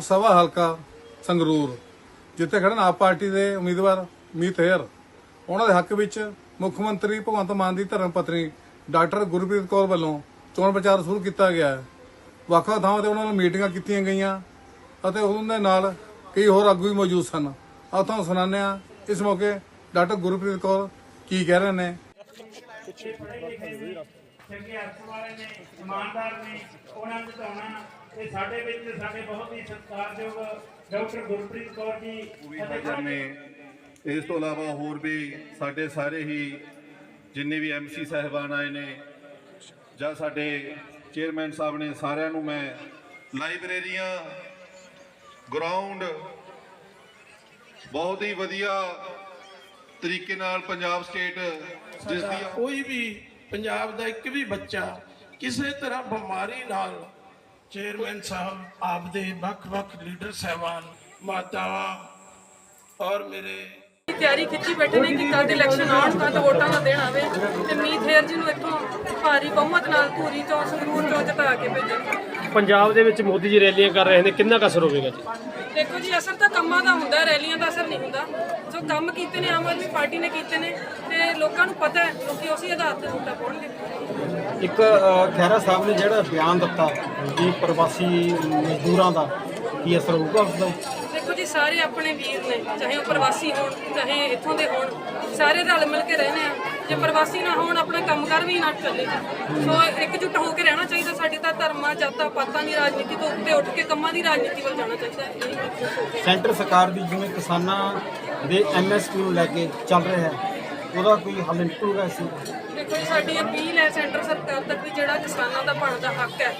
ਲੋਕ ਸਭਾ ਹਲਕਾ ਸੰਗਰੂਰ, ਜਿੱਥੇ ਖੜਨ ਆਪ ਪਾਰਟੀ ਦੇ ਉਮੀਦਵਾਰ ਮੀਤ ਹੇਅਰ। ਉਹਨਾਂ ਦੇ ਹੱਕ ਵਿੱਚ ਮੁੱਖ ਮੰਤਰੀ ਭਗਵੰਤ ਮਾਨ ਦੀ ਧਰਮ ਪਤਨੀ ਡਾਕਟਰ ਗੁਰਪ੍ਰੀਤ ਕੌਰ ਵੱਲੋਂ ਚੋਣ ਪ੍ਰਚਾਰ ਸ਼ੁਰੂ ਕੀਤਾ ਗਿਆ ਹੈ। ਵੱਖ-ਵੱਖ ਥਾਵਾਂ ਤੇ ਉਹਨਾਂ ਨਾਲ ਮੀਟਿੰਗਾਂ ਕੀਤੀਆਂ ਗਈਆਂ ਅਤੇ ਉਹਨਾਂ ਦੇ ਨਾਲ ਕਈ ਹੋਰ ਆਗੂ ਵੀ ਮੌਜੂਦ ਸਨ। ਆ ਤੁਹਾਨੂੰ ਸੁਣਾਉਂਦੇ ਹਾਂ ਇਸ ਮੌਕੇ ਡਾਕਟਰ ਗੁਰਪ੍ਰੀਤ ਕੌਰ ਕੀ ਕਹਿ ਰਹੇ ਨੇ। ਚੰਗੇ ਅਰਥ ਵਾਲੇ ਨੇ ਇਮਾਨਦਾਰ ਨੇ ਉਹਨਾਂ ਨੂੰ ਜਿਤਾਉਣਾ। ਤੇ ਸਾਡੇ ਵਿੱਚ ਸਾਡੇ ਬਹੁਤ ਹੀ ਸਤਿਕਾਰਯੋਗ ਡਾਕਟਰ ਗੁਰਪ੍ਰੀਤ ਕੌਰ ਜੀ ਨੇ ਇਸ ਤੋਂ ਇਲਾਵਾ ਹੋਰ ਵੀ ਸਾਡੇ ਸਾਰੇ ਹੀ ਜਿੰਨੇ ਵੀ ਐਮਸੀ ਸਹਿਬਾਨ ਆਏ ਨੇ ਜਾਂ ਸਾਡੇ ਚੇਅਰਮੈਨ ਸਾਹਿਬ ਨੇ ਸਾਰਿਆਂ ਨੂੰ ਮੈਂ ਲਾਇਬ੍ਰੇਰੀਆਂ ਗਰਾਊਂਡ ਬਹੁਤ ਹੀ ਵਧੀਆ ਤਰੀਕੇ ਨਾਲ ਪੰਜਾਬ ਸਟੇਟ ਜਿਸ ਦੀ ਕੋਈ ਵੀ ਪੰਜਾਬ ਦਾ ਇੱਕ ਵੀ ਬੱਚਾ ਕਿਸੇ ਤਰ੍ਹਾਂ ਬਿਮਾਰੀ ਨਾਲ ਚੇਅਰਮੈਨ ਸਾਹਿਬ ਆਪਦੇ ਵੱਖ-ਵੱਖ ਲੀਡਰ ਸਹਿਬਾਨ ਮਾਤਾਵਾਂ ਔਰ ਮੇਰੇ ਦੀ ਤਿਆਰੀ ਖਿੱਚੀ ਬੈਠੇ ਨੇ ਕਿ ਕਦ ਇਲੈਕਸ਼ਨ ਆਉਣ ਕਦ ਵੋਟਾਂ ਦਾ ਦਿਨ ਆਵੇ ਤੇ ਮੀਤ ਹੇਅਰ ਜੀ ਨੂੰ ਇੱਥੋਂ ਭਾਰੀ ਬਹੁਮਤ ਨਾਲ ਧੂਰੀ ਚੋਂ ਸੰਗਰੂਰ ਚੋਂ ਜਿਤਾ ਕੇ ਭੇਜਣ ਪੰਜਾਬ ਦੇ ਵਿੱਚ ਮੋਦੀ ਜੀ ਰੈਲੀਆਂ ਕਰ ਰਹੇ ਨੇ ਕਿੰਨਾ ਕੁ ਅਸਰ ਹੋਵੇਗਾ ਜੀ? ਦੇਖੋ ਜੀ ਅਸਰ ਤਾਂ ਕੰਮਾਂ ਦਾ ਹੁੰਦਾ ਰੈਲੀਆਂ ਦਾ ਅਸਰ ਨਹੀਂ ਹੁੰਦਾ। ਜੋ ਕੰਮ ਕੀਤੇ ਨੇ ਆਮ ਆਦਮੀ ਪਾਰਟੀ ਨੇ ਕੀਤੇ ਨੇ ਤੇ ਲੋਕਾਂ ਨੂੰ ਪਤਾ ਹੈ ਲੋਕੀ ਉਸੇ ਆਧਾਰ ਤੇ ਵੋਟਾਂ ਪਾਉਣਗੇ। ਇੱਕ ਖਹਿਰਾ ਸਾਹਿਬ ਨੇ ਜਿਹੜਾ ਬਿਆਨ ਦਿੱਤਾ ਕਿ ਪ੍ਰਵਾਸੀ ਮਜ਼ਦੂਰਾਂ ਦਾ ਕੀ ਅਸਰ ਹੋਊਗਾ ਉਸ ਦਾ ਦੇਖੋ ਜੀ ਸਾਰੇ ਆਪਣੇ ਵੀਰ ਨੇ ਚਾਹੇ ਉਹ ਪ੍ਰਵਾਸੀ ਹੋਣ ਚਾਹੇ ਇੱਥੋਂ ਦੇ ਹੋਣ ਸਾਰੇ ਰਲ ਮਿਲ ਕੇ ਰਹਿੰਦੇ ਆ। ਜੇ ਪ੍ਰਵਾਸੀ ਨਾ ਹੋਣ ਆਪਣਾ ਕੰਮਕਾਰ ਵੀ ਨਾ ਚੱਲੇ। ਸੋ ਇਕਜੁੱਟ ਹੋ ਕੇ ਰਹਿਣਾ ਚਾਹੀਦਾ ਸਾਡੀ ਤਾਂ ਧਰਮਾਂ ਜਾਤਾਂ ਪਾਤਾਂ ਦੀ ਰਾਜਨੀਤੀ ਤੋਂ ਉੱਤੇ ਉੱਠ ਕੇ ਕੰਮਾਂ ਦੀ ਰਾਜਨੀਤੀ ਵੱਲ ਜਾਣਾ ਚਾਹੀਦਾ ਸੈਂਟਰ ਸਰਕਾਰ ਦੀ ਜਿਵੇਂ ਕਿਸਾਨਾਂ ਦੇ ਐਮਐਸਪੀ ਨੂੰ ਲੈ ਕੇ ਚੱਲ ਰਿਹਾ ਹੈ ਉਹਦਾ ਕੋਈ ਹੱਲ ਨਿਕਲੂਗਾ ਇਸ ਨੂੰ? ਦੇਖੋ ਜੀ ਸਾਡੀ ਅਪੀਲ ਹੈ ਸੈਂਟਰ ਸਰਕਾਰ ਤੱਕ ਵੀ ਜਿਹੜਾ ਕਿਸਾਨਾਂ ਦਾ ਬਣਦਾ ਹੱਕ ਹੈ।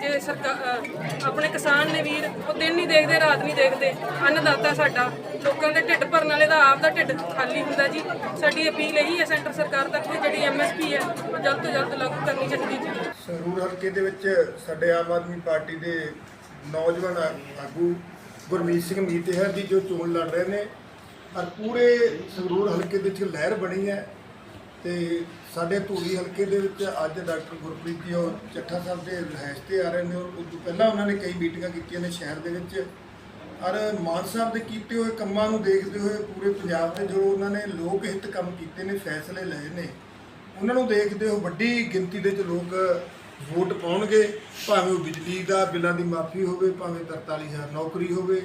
ਜੇ ਸਰਕਾਰ ਆਪਣੇ ਕਿਸਾਨ ਨੇ ਵੀਰ ਉਹ ਦਿਨ ਨਹੀਂ ਦੇਖਦੇ ਰਾਤ ਨਹੀਂ ਦੇਖਦੇ। ਅੰਨਦਾਤਾ ਸਾਡਾ। ਲੋਕਾਂ ਦੇ ਢਿੱਡ ਭਰਨ ਵਾਲੇ ਦਾ ਆਪ ਦਾ ਢਿੱਡ ਖਾਲੀ ਹੁੰਦਾ ਜੀ। ਸਾਡੀ ਅਪੀਲ ਇਹੀ ਹੈ ਸੈਂਟਰ ਸਰਕਾਰ ਤੱਕ ਵੀ ਜਿਹੜੀ ਐਮਐਸਪੀ ਹੈ ਉਹ ਜਲਦ ਤੋਂ ਜਲਦ ਲਾਗੂ ਕਰਨੀ ਚਾਹੀਦੀ ਜੀ। ਸੰਗਰੂਰ ਹਲਕੇ ਦੇ ਵਿੱਚ ਸਾਡੇ ਆਮ ਆਦਮੀ ਪਾਰਟੀ ਦੇ ਨੌਜਵਾਨ ਆ- ਆਗੂ ਗੁਰਮੀਤ ਸਿੰਘ ਮੀਤੇਹਰ ਜੀ ਜੋ ਚੋਣ ਲੜ ਰਹੇ ਨੇ ਔਰ ਪੂਰੇ ਸੰਗਰੂਰ ਹਲਕੇ ਦੇ ਵਿੱਚ ਲਹਿਰ ਬਣੀ ਹੈ ਤੇ ਸਾਡੇ ਧੂਰੀ ਹਲਕੇ ਦੇ ਵਿੱਚ ਅੱਜ ਡਾਕਟਰ ਗੁਰਪ੍ਰੀਤ ਜੀ ਔਰ ਚੱਠਾ ਸਾਹਿਬ ਦੇ ਰਿਹਾਇਸ਼ ਤੇ ਆ ਰਹੇ ਨੇ ਔਰ ਉਸ ਤੋਂ ਪਹਿਲਾਂ ਉਹਨਾਂ ਨੇ ਕਈ ਮੀਟਿੰਗਾਂ ਕੀਤੀਆਂ ਨੇ ਸ਼ਹਿਰ ਦੇ ਵਿੱਚ। ਔਰ ਮਾਨ ਸਾਹਿਬ ਦੇ ਕੀਤੇ ਹੋਏ ਕੰਮਾਂ ਨੂੰ ਦੇਖਦੇ ਹੋਏ ਪੂਰੇ ਪੰਜਾਬ ਦੇ ਜੋ ਉਹਨਾਂ ਨੇ ਲੋਕ ਹਿੱਤ ਕੰਮ ਕੀਤੇ ਨੇ, ਫੈਸਲੇ ਲਏ ਨੇ, ਉਹਨਾਂ ਨੂੰ ਦੇਖਦੇ ਹੋ ਵੱਡੀ ਗਿਣਤੀ ਦੇ ਵਿੱਚ ਲੋਕ ਵੋਟ ਪਾਉਣਗੇ, ਭਾਵੇਂ ਉਹ ਬਿਜਲੀ ਦਾ ਬਿੱਲਾਂ ਦੀ ਮਾਫੀ ਹੋਵੇ, ਭਾਵੇਂ 43000 ਨੌਕਰੀ ਹੋਵੇ।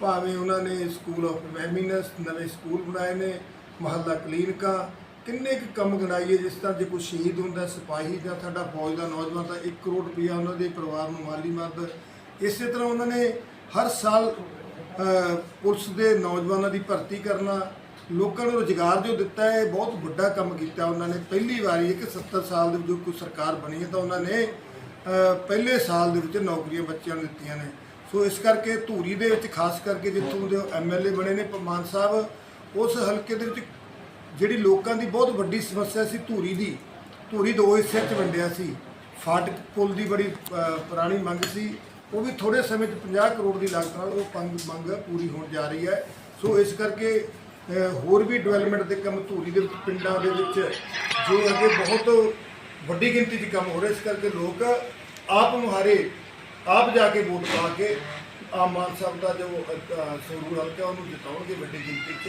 ਭਾਵੇਂ ਉਹਨਾਂ ਨੇ ਸਕੂਲ ਆਫ ਮੈਮਿਨਸ ਨਵੇਂ ਸਕੂਲ ਬਣਾਏ ਨੇ, ਮਹੱਲਾ ਕਲੀਨਿਕਾਂ, ਕਿੰਨੇ ਕੁ ਕੰਮ ਗਣਾਈਏ ਜਿਸ ਤਰ੍ਹਾਂ ਜੇ ਕੋਈ ਸ਼ਹੀਦ ਹੁੰਦਾ, ਸਿਪਾਹੀ ਜਾਂ ਸਾਡਾ ਫੌਜ ਦਾ ਨੌਜਵਾਨ ਤਾਂ 1 ਕਰੋੜ ਰੁਪਇਆ ਉਹਨਾਂ ਦੇ ਪਰਿਵਾਰ ਨੂੰ ਮਾਲੀ ਮਦਦ। ਇਸੇ ਤਰ੍ਹਾਂ ਉਹਨਾਂ ਨੇ ਹਰ ਸਾਲ ਪੁਲਿਸ ਦੇ ਨੌਜਵਾਨਾਂ ਦੀ ਭਰਤੀ ਕਰਨਾ, ਲੋਕਾਂ ਨੂੰ ਰੁਜ਼ਗਾਰ ਜੋ ਦਿੱਤਾ ਹੈ ਬਹੁਤ ਵੱਡਾ ਕੰਮ ਕੀਤਾ ਉਹਨਾਂ ਨੇ। ਪਹਿਲੀ ਵਾਰੀ ਇੱਕ 70 ਸਾਲ ਦੇ ਵਿੱਚ ਜੋ ਕੋਈ ਸਰਕਾਰ ਬਣੀ ਹੈ ਤਾਂ ਉਹਨਾਂ ਨੇ ਪਹਿਲੇ ਸਾਲ ਦੇ ਵਿੱਚ ਨੌਕਰੀਆਂ ਬੱਚਿਆਂ ਨੂੰ ਦਿੱਤੀਆਂ ਨੇ। ਸੋ ਇਸ ਕਰਕੇ ਧੂਰੀ ਦੇ ਵਿੱਚ, ਖਾਸ ਕਰਕੇ ਜਿੱਥੋਂ ਦੇ ਐਮਐਲਏ ਬਣੇ ਨੇ ਪਮਾਨ ਸਾਹਿਬ, ਉਸ ਹਲਕੇ ਦੇ ਵਿੱਚ ਜਿਹੜੀ ਲੋਕਾਂ ਦੀ ਬਹੁਤ ਵੱਡੀ ਸਮੱਸਿਆ ਸੀ ਧੂਰੀ ਦੀ, ਧੂਰੀ ਦੋ ਹਿੱਸਿਆਂ 'ਚ ਵੰਡਿਆ ਸੀ। ਫਾਟਕ ਪੁਲ ਦੀ ਬੜੀ ਪੁਰਾਣੀ ਮੰਗ ਸੀ। ਉਹ ਵੀ ਥੋੜੇ ਸਮੇਂ 'ਚ 50 ਕਰੋੜ ਦੀ ਲਾਗਤ ਨਾਲ ਉਹ ਪੰਗ, ਮੰਗ ਪੂਰੀ ਹੋਣ ਜਾ ਰਹੀ ਹੈ। ਸੋ ਇਸ ਕਰਕੇ ਹੋਰ ਵੀ ਡਿਵੈਲਪਮੈਂਟ ਦੇ ਕੰਮ ਧੂਰੀ ਦੇ ਪਿੰਡਾਂ ਦੇ ਵਿੱਚ, ਜੋ ਅੱਗੇ ਬਹੁਤ ਵੱਡੀ ਗਿਣਤੀ 'ਚ ਕੰਮ ਹੋ ਰਿਹਾ, ਇਸ ਕਰਕੇ ਲੋਕ ਆਪ ਮੁਹਾਰੇ ਆਪ ਜਾ ਕੇ ਵੋਟ ਪਾ ਕੇ ਆਮ ਮਾਨ ਸਾਹਿਬ ਦਾ ਜੋ ਅ, ਸੰਗਰੂਰ ਹਲਕਾ ਉਹਨੂੰ ਜਿਤਾਉਣਗੇ ਵੱਡੀ ਗਿਣਤੀ 'ਚ।